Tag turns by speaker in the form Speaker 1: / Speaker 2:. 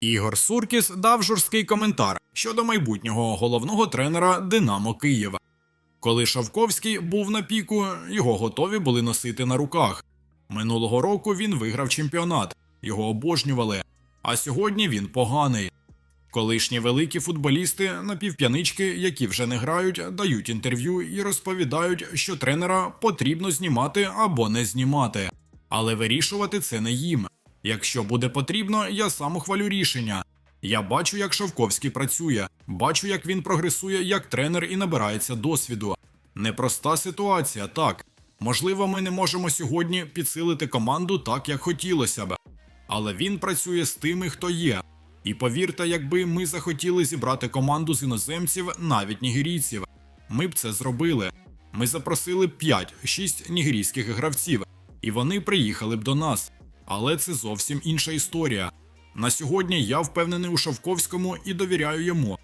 Speaker 1: Ігор Суркіс дав жорсткий коментар щодо майбутнього головного тренера Динамо Києва. Коли Шавковський був на піку, його готові були носити на руках. Минулого року він виграв чемпіонат, його обожнювали, а сьогодні він поганий. Колишні великі футболісти напівп'янички, які вже не грають, дають інтерв'ю і розповідають, що тренера потрібно знімати або не знімати. Але вирішувати це не їм. Якщо буде потрібно, я сам ухвалю рішення. Я бачу, як Шовковський працює, бачу, як він прогресує як тренер і набирається досвіду. Непроста ситуація, так. Можливо, ми не можемо сьогодні підсилити команду так, як хотілося б. Але він працює з тими, хто є. І повірте, якби ми захотіли зібрати команду з іноземців, навіть нігерійців, ми б це зробили. Ми запросили 5-6 нігерійських гравців, і вони приїхали б до нас. Але це зовсім інша історія. На сьогодні я впевнений у Шовковському і довіряю йому.